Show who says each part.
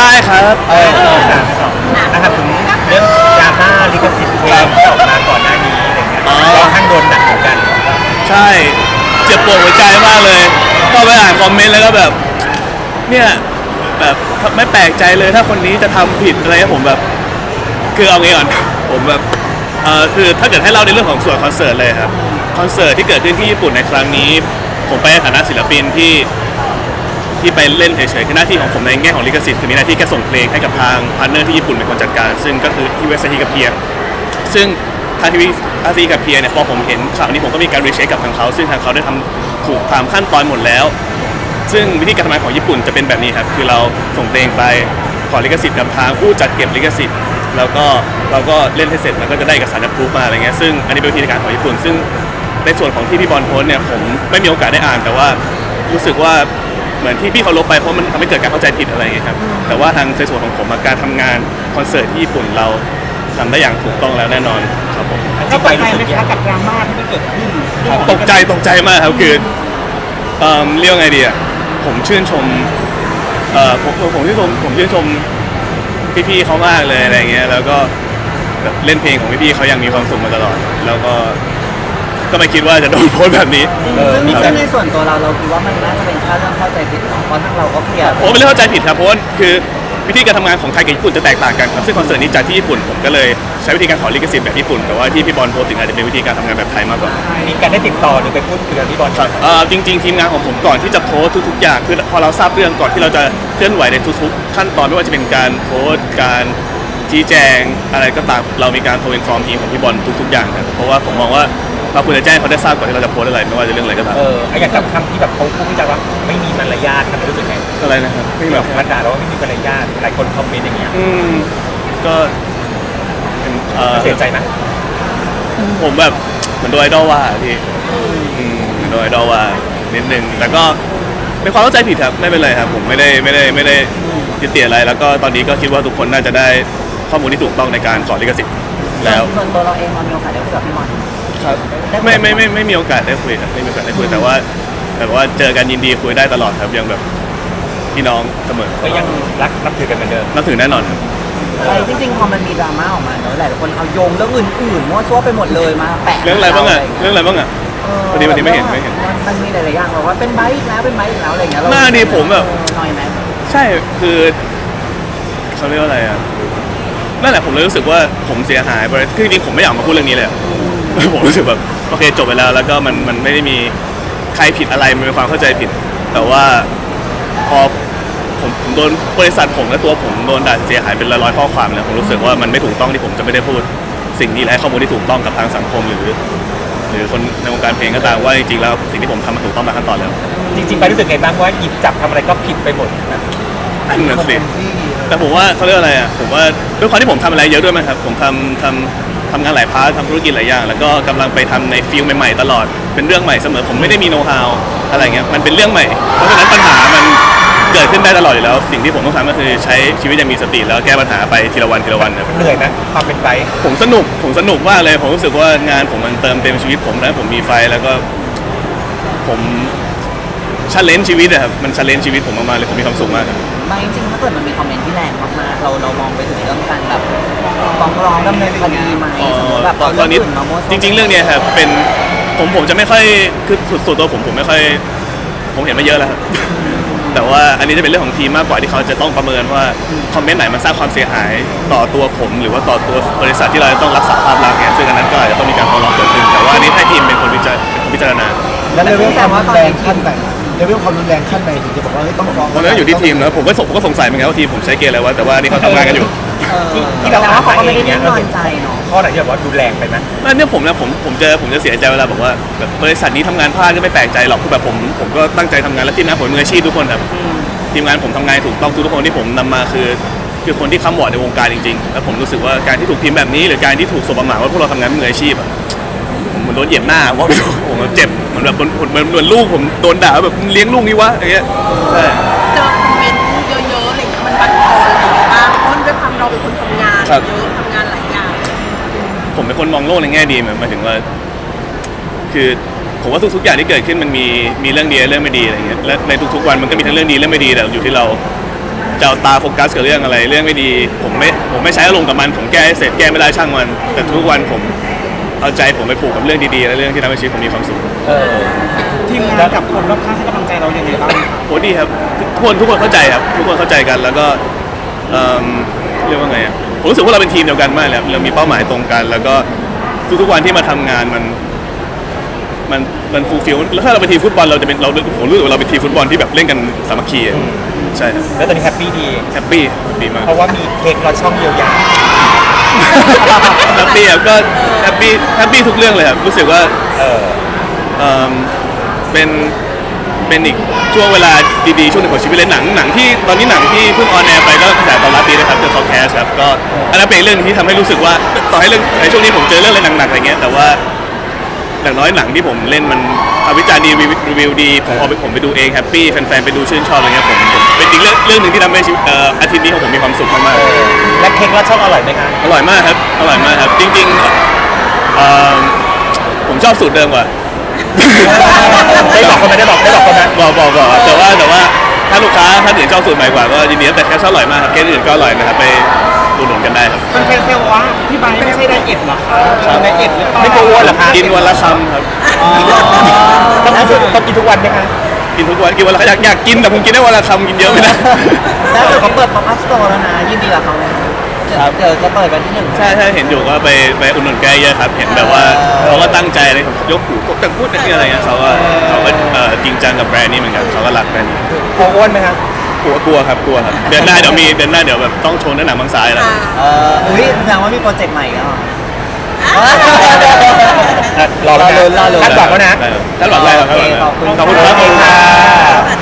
Speaker 1: ได้ครับ
Speaker 2: เออนะครับถึงเรื่องดราม่าลิขสิทธิ์เพลงที่ออกมาก่อนหน้านี้อะไรเงี้ย
Speaker 1: อ๋อ
Speaker 2: เราข้างโดนหนักเหมือนกัน
Speaker 1: ใช่เจ็บปวดหัวใจมากเลยก็ไปอ่านคอมเมนต์แล้วก็แบบ เนี่ยแบบไม่แปลกใจเลยถ้าคนนี้จะทำผิดอะไรเงี้ยผมแบบ คือเอางี้ก่อน ผมแบบเออคือถ้าเกิดให้เล่าในเรื่องของส่วนคอนเสิร์ตเลยครับคอนเสิร์ตที่เกิดขึ้นที่ญี่ปุ่นในครั้งนี้ ผมไปในฐานะศิลปินที่ ที่ไปเล่นเฉยๆคือหน้าที่ของผมในแง่ของลิขสิทธิ์คือมีหน้าที่แค่ส่งเพลงให้กับทางพาร์ทเนอร์ที่ญี่ปุ่นเป็นคนจัดการ ซึ่งก็คือที่เวสต์ฮิกับเพียซึ่งทางทีวีอาซีกับเพียเนี่ยพอผมเห็นข่าวนี้ผมก็มีการรีเช็คกับทางเขา ซึ่งทางเขาได้ทำถูกตามขั้นตอนหมดแล้ว ซึ่งวิธีการทำงานของญี่ปุ่นจะเป็นแบบนี้ครับคือเราส่งเพลงไปขอลิขสิทธิ์กับทางผู้จัดเก็บลิขสิทธิ์แล้วก็เราก็เล่นให้เสร็จแล้วก็จะได้เอกสารรับรู้มาอะไรเงี้ยซึ่งอันนี้เป็นวิธีการของญี่ปุ่น ซึ่งในส่วนของที่พี่บอลโพสเนี่ยผมไม่มีโอกาสได้อ่านแต่ว่ารู้สึกว่า เหมือนที่พี่เขาลบไปเพราะมันทำให้เกิดการเข้าใจผิดอะไรเงี้ยครับแต่ว่าทางในส่วนของผมอะการทำงานคอนเสิร์ตที่ญี่ปุ่นเราทำได้อย่างถูกต้องแล้วแน่นอนครับผม
Speaker 2: ที่ไปรู้สึกยังไง
Speaker 3: กับดราม่าที่มันเกิดขึ้น
Speaker 1: ตกใจตกใจมากครับคือเอ่อเรียกว่าไงดีอะผมชื่นชมเอ่อผมผมชื่นชมผมชื่นชมพี่ๆเขามากเลยอะไรเงี้ยแล้วก็แบบเล่นเพลงของพี่ๆเขายังมีความสุขมาตลอด แล้วก็ก็ไม่คิดว่าจะโดนโพสต์แบบนี้
Speaker 3: ซึ่งนี่ซึ่งในส่วนตัวเราเราคิดว่ามันน่าจะเป็ นแค่เรื่องเข้าใจผิดเนาะเพราะทั้งเราก็เคลียร์
Speaker 1: ผมเป็นเรื่องเข้าใจผิดครับเพราะว่าคือวิธีการทำงานของไทยกับญี่ปุ่นจะแตกต่างกันครับซึ่งคอนเสิร์ตนี้จัดที่ญี่ปุ่นผมก็เลยใช้วิธีการขอลิขสิทธิ์แบบญี่ปุ่นแต่ว่าที่พี่บอลโพสต์ถึงอาจจะเป็นวิธีการทำงานแบบไทยมากกว่า
Speaker 2: มีการได้ติดต่อหรือไปพูดคุยกับพี่บอลครับ
Speaker 1: เอ่อจริงๆ ทีมงานของผมก่อนที่จะโพสต์ทุกๆอย่างคือพอเราทราบเรื่องก่อนที่เราจะเคลื่อนไหวในทุกๆ ขั้นตอนไม่ว่าจะเป็นการโพสต์การชี้แจงอะไรก็ตามเรามีการโทรอินฟอร์มทีมของพี่บอลทุกๆอย่างครับเพราะว่าผมมองว่า เราควรจะแจ้งเขาได้ทราบก่อนที่เราจะโพสต์อะไรไม่ว่าจะเรื่องอะไรก็ตาม
Speaker 2: เออไอ้อย่างกับคำที่แบบเขาพูดวิจารณ์ว่าไม่มีมารยาทมันรู้สึกไง
Speaker 1: อะไรนะครับไม่
Speaker 2: ที่
Speaker 1: แบ
Speaker 2: แบบบมันด่าเราว่าไม่มีมารยาทหลายคนคอมเมนต์อย่างเงี้ย
Speaker 1: อืมก็เป็นเอ่อ
Speaker 2: เสียใจไหม
Speaker 1: ผมแบบเหมือนโดนไอดอลว่าอะพี่อืมเหมือนโดนไอดอลว่านิดนึงแต่ก็เป็นความเข้าใจผิดครับไม่เป็นไรครับผมไม่ได้ไม่ได้ไม่ได้ยึดติดอะไร แล้วก็ตอนนี้ก็คิดว่าทุกคนน่าจะได้ข้อมูลที่ถูกต้องในการขอลิขสิทธิ์แล้ว
Speaker 3: ส่วนตัวเราเองเรามีโอกาสได้คุยกับพี่บอล
Speaker 1: ครับไม่ไม่ไม่ไม่มีโอกาสได้คุยครับไม่มีโอกาสได้คุยแต่ว่า แต่ว่าเจอกันยินดีคุยได้ตลอดครับยังแบบพี่น้องเสมอ
Speaker 2: ก็ยังรักนับถือกันเหมือนเดิม
Speaker 1: นับถือแน่นอนครับ
Speaker 3: ใช่จริงๆพอมันมีดราม่าออกมาเนอะหลายคนเอาโยงเรื่องอื่นๆมั่วซั่วไปหมดเลยมาแปะ
Speaker 1: เรื่องอะไรบ้างอะเรื่องอะไรบ้างอะ
Speaker 3: เออ
Speaker 1: พอดีวันนี้ไม่เห็นไม่เห็น
Speaker 3: มันมีหลายๆอย่างบอกว่าเป็นไบค์อีกแล้วเป็นไบค์อีกแล้วอะไรอย่างเงี้ยเร
Speaker 1: หน้านี่ผมแบบ
Speaker 3: หน่อยไหม
Speaker 1: ใช่คือเขาเรียกว่าอะไรอะนั่นแหละผมเลยรู้สึกว่าผมเสียหายไปคือจริงๆผมไม่อยากมาพูดเรื่องนี้เลยอะ ผมรู้สึกแบบโอเคจบไปแล้ว แล้วก็มันมันไม่ได้มีใครผิดอะไรมันเป็นความเข้าใจผิด แต่ว่าพอผมผมโดนบริษัทผมและตัวผมโดนด่าเสียหายเป็นร้อยๆข้อความเนี่ยผมรู้สึกว่ามันไม่ถูกต้องที่ผมจะไม่ได้พูดสิ่งนี้และให้ข้อมูลที่ถูกต้องกับทางสังคมหรือ หรือคนในวงการเพลงก็ตามว่าจริงๆแล้วสิ่งที่ผมทำมันถูกต้องตามขั้นตอนแล้ว
Speaker 2: จริงๆไปรู้สึกไงบ้างว่าหยิบจับทำอะไรก็ผิดไปหมดนะ
Speaker 1: นั่นน่ะสิ แต่ผมว่าเขาเรียกอะไรอะ ผมว่าด้วยความที่ผมทำอะไรเยอะด้วยมั้งครับ ผมทำทำ ทำงานหลายพาร์ททำธุรกิจหลายอย่าง แล้วก็กำลังไปทำในฟิลใหม่ๆตลอด เป็นเรื่องใหม่เสมอผมไม่ได้มีโน้ตฮาวอะไรเงี้ยมันเป็นเรื่องใหม่ เพราะฉะนั้นปัญหามันเกิดขึ้นได้ตลอดอยู่แล้ว สิ่งที่ผมต้องทำก็คือใช้ชีวิตอย่างมีสติแล้วแก้ปัญหาไปทีละวันทีละวันครับ
Speaker 2: เหนื่อยนะความเป็นไป
Speaker 1: ผมสนุก ผมสนุกมากเลย ผมรู้สึกว่างานผมมันเติมเต็มชีวิตผมนะผมมีไฟแล้วก็ผมชาเลนจ์ชีวิตอะครับ มันชาเลนจ์ชีวิตผมมากๆเลย ผมมีความสุขมากครับ
Speaker 3: ไม่จริงๆถ้าเกิดมันมีคอมเมนต์ที่แรงมากๆเราเรามองไปถึงเรื่องการแบบฟ้องร้องดำเนินคดีไหมสมมติแบบ
Speaker 1: ตอนตอนนี้
Speaker 3: เรื่องอื่นมามั่วซั่ว
Speaker 1: จริง ๆ เรื่องเนี้ยครับเป็นผมผมจะไม่ค่อยคือส่วนตัวผมผมไม่ค่อย ผมเห็นมาเยอะแล้วครับ แต่ว่าอันนี้จะเป็นเรื่องของทีมมากกว่าที่เขาจะต้องประเมินว่าคอมเมนต์ไหนมันสร้างความเสียหายต่อตัวผม หรือว่าต่อตัวบริษัทที่เราจะต้องรักษาภาพลักษณ์เนี่ยซึ่งอันนั้นก็อาจจะต้องมีการฟ้องร้องเกิดขึ้นแต่ว่าอันนี้ให้ทีมเป็นคนวิจารเป็นคนพิจารณา
Speaker 4: แล้วเลเวลความรุนแรงขั้นไหน เลเวลความรุนแรงขั้นไหนถึงจะบอกว่าเฮ้ยต้องฟ้อง
Speaker 1: เพราะนั้นอยู่ที่ทีมนะผมก็สงผมก็สงสัยเหมือนกันว่าทีมผมใช้เกณฑ์อะไรวะแต่ว่านี่เขาทำงานกันอยู่
Speaker 3: เออ
Speaker 2: ที่ที่
Speaker 3: แต่
Speaker 2: เรา
Speaker 3: ว่าเขาก็ไม่ได้
Speaker 2: อ่านมาเองเนี่
Speaker 3: นิ่
Speaker 2: ย
Speaker 3: งนอนใจเนาะ
Speaker 2: ข้อไหนที่แบบว่าดูแรงไปไหม
Speaker 1: นั่นเนี่ยผมนะผมผมจะผมจะเสียใจเวลาบอกว่าแบบบริษัทนี้ทำงานพลาดก็ไม่แปลกใจหรอกคือแบบผมผมก็ตั้งใจทำงานและทีมงานผมมืออาชีพทุกคนครับทีมงานผมทำงานถูกต้องทุกคนที่ผมนำมาคือ คือคนที่ค้ำบอร์ดในวงการจริงๆ แล้วผมรู้สึกว่าการที่ถูกพิมพ์แบบนี้ หรือการที่ถูกสบประมาทว่าพวกเราทำงานมืออาชีพอะผ มเหมือนโดนเหยียบหน้าว่าไม่รู้ผมแบบเจ็บเหมือนแบบเหมือนเหมือนเหมือนลูกผมโดนด่าว่าแบบมึงเลี้ยงลูกนี่วะอย่างเงี้ยใช่
Speaker 5: เจอคอมเมนต์เยอะๆอะไรอย่างเงี้ยมันบั่นทอนอะไรอย่างเงี้ยบ้างเพราะด้วยความเราเป็นคนทำงานเยอะทำงานหลายอย่าง
Speaker 1: ผมเป็นคนมองโลกในแง่ดีหมายถึงว่า คือผมว่าทุกๆอย่างที่เกิดขึ้นมันมีมีเรื่องดีและเรื่องไม่ดีอะไรเงี้ยและในทุกๆวันมันก็มีทั้งเรื่องดีและไม่ดีแต่อยู่ที่เราทจะเอาตาโฟกัสกับเรื่องอะไร เรื่องไม่ดี ผมไม่ผมไม่ใช้อารมณ์กับมัน ผมแก้ให้เสร็จแก้ไม่ได้ช่างมัน แต่ทุกวันผม เอาใจผมไปผูกกับเรื่องดีๆและเรื่องที่ทำให้ชีวิตผมมีความสุข
Speaker 2: เออ
Speaker 6: ทีมงานกับคนรอบข้างให้กำลังใจเราอย่างไรบ้าง
Speaker 1: โหดีครับทุกคนทุกคนเข้าใจครับ ทุกคนเข้าใจกันแล้วก็เอิ่มเรียกว่าไงอะผมรู้สึกว่าเราเป็นทีมเดียวกันมากเลยครับเรามีเป้าหมายตรงกัน แล้วก็ทุกๆวันที่มาทำงานมัน มันมันฟูลฟิลแล้วถ้าเราเป็นทีมฟุตบอลเราจะเป็นเราผมรู้สึกว่าเราเป็นทีมฟุตบอลที่แบบเล่นกันสามัคคีอะใช่ครับ
Speaker 2: แล้วตอนนี้แฮปปี้ดี
Speaker 1: แฮปปี้ดีมาก
Speaker 2: เพราะว่ามีเค้กรอดช่องเยียวยา
Speaker 1: แฮปปี้ครับก็แฮ ปปี้แฮปปี้ทุกเรื่องเลยครับรู้สึกว่า
Speaker 2: เออ
Speaker 1: เอิ่มเป็นเป็นอีกช่วงเวลาดีๆ ช่วงหนึ่งของชีวิตเลยหนังหนังที่ตอนนี้หนังที่เพิ่งออนแอร์ไปก็กระแสตอบรับดีนะครับเจอคอแคสครับก็อันนั้นเป็นเรื่องที่ทำให้รู้สึกว่าต่อให้เรื่องในช่วงนี้ผมเจอเรื่องอะไรหนักๆอะไรเงี้ยแต่ว่าอย่างน้อยหนังที่ผมเล่นมันเอาวิจารณ์ดีรีวิวรีวิวดีผมเอาไปผมไปดูเองแฮปปี้แฟนๆไปดูชื่นชอบอะไรเงี้ยผมผมเป็นอีกเรื่องเรื่องหนึ่งที่ทำให้ชีวิตเอ่ออาทิตย์นี้ของผมมีความสุขมากๆ
Speaker 2: และเค้กรอดช่องอร่อยไหมคะ
Speaker 1: อร่อยมากครับ อร่อยมากครับ จริงๆเอ่อผมช อบสูตรเดิมกว่า
Speaker 2: ได้บอกคนไหมได้บอกได้บอกคนไหม
Speaker 1: บอกบอกบอกแต่ว่าแต่ว่าถ้าลูกค้าท่านอื่นชอบสูตรใหม่กว่าก็ยินดีครับแต่แค่ชอบอร่อยมากครับแค่อื่นก็อร่อยนะครับไปอุดหนุนกันได้ครับ
Speaker 6: คนแฟนเซลว่าพี่ไบร์ทไม่ใช่ไดเอทหรอคะไดเอทหรือเปล่า
Speaker 2: ไม่กลัวอ้วนเหรอคะ
Speaker 1: กินวันละคำครับ
Speaker 2: ต้องกินต้องกินทุกวันไหมคะ
Speaker 1: กินทุกวันกินวันละอยากอยากกินแต่ผมกินได้วันละคำกินเยอะไม่ได้
Speaker 3: แล้วเดี๋ยวเขาเปิดป๊อปอัพสโตร์แล้วนะยินดีกับเขา เลยเดี๋ยวจะเปิดวันที่หนึ่ง
Speaker 1: ใช่ใช่เห็นอยู่ก็ไปไปอุดหนุนแกเยอะครับ เห็นแบบว่าเขาก็ตั้งใจเลยผมยกหูแต่พูดอะไรเงี้ยเขาก็เขาก็เอ่อจริงจังกับแบรนด์นี้เหมือนกันเขาก็รักแบรนด์นี้
Speaker 2: กลัวอ้วนไหมคะ
Speaker 1: กลัวกลัวครับกลัวครับเดือนหน้าเดี๋ยวมีเดือนหน้าเดี๋ยวแบบต้องโชว์หน้าหนังบางสายแล้ว
Speaker 3: เอออุ้ยแสดงว่ามีโปรเจกต์ใหม่แล้วเหรอ
Speaker 2: อะรอแล้ว
Speaker 3: รอลุ้นรอลุ้น
Speaker 2: นะ คาดหวังแล้วนะ
Speaker 1: ได้ครับคาดหวังได้ครับคาดหวังได้
Speaker 3: โอเคขอบคุณ
Speaker 1: ขอบคุณครับ